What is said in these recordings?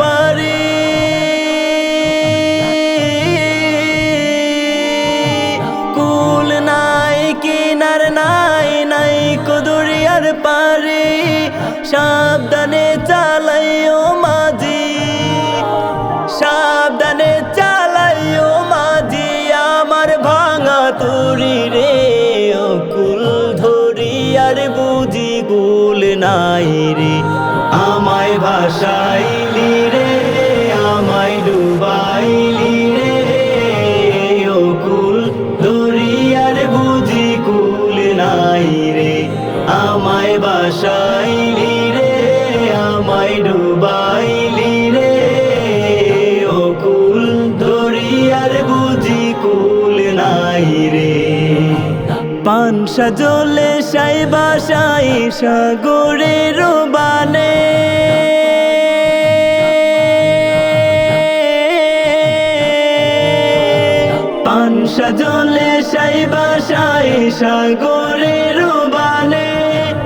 পারি কুল নাই, কিনার নাই নাই কুদুরিয়ার পারি। সাবধানে চালাইও মাঝি, সাবধানে চালাইও মাঝি। আমার ভাঙা তুরি রে কুল আর বুঝি গুল নাই রে। আমায় রে আমায় ডুবাইলি রে, ও কুল। ধরি বুঝি কুল নাই রে, আমায় বাসাইলি রে, আমায় ডুবাইলি রে, ও কুল। ধরি আর বুঝি কুল নাই রে। পান সাজলে সাই বাসাই সাগরের বানে পান সাজলে সাই বাসাই সাগরের বানে।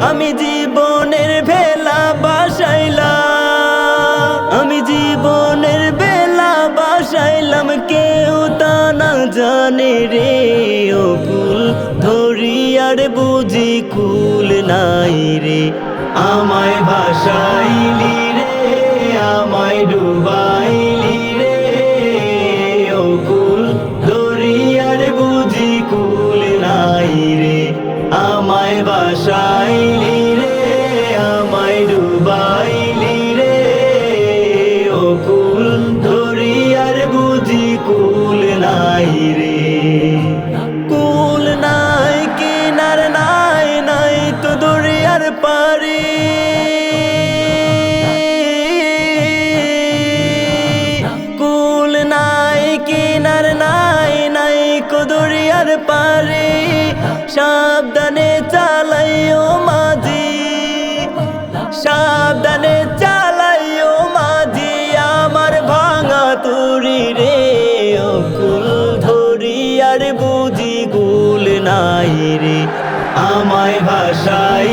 আমি জীবনের ভেলা বাসাইলাম। আমি জীবনের বেলা বাসাইলাম, কেউ তা না জানে রে। ও কুল ধরি আর বুঝি কুল নাই রে। আমায় ভাসাইলি নাই রে কুল নাই, কিনার নাই নাই তো দরিয়ার পারি কুল নাই, কিনার নাই নাই কুদরিয়ার পারি সাবধানে মাঝি। সাবধানে বুঝি গুল নাই রে। আমায় ভাষাই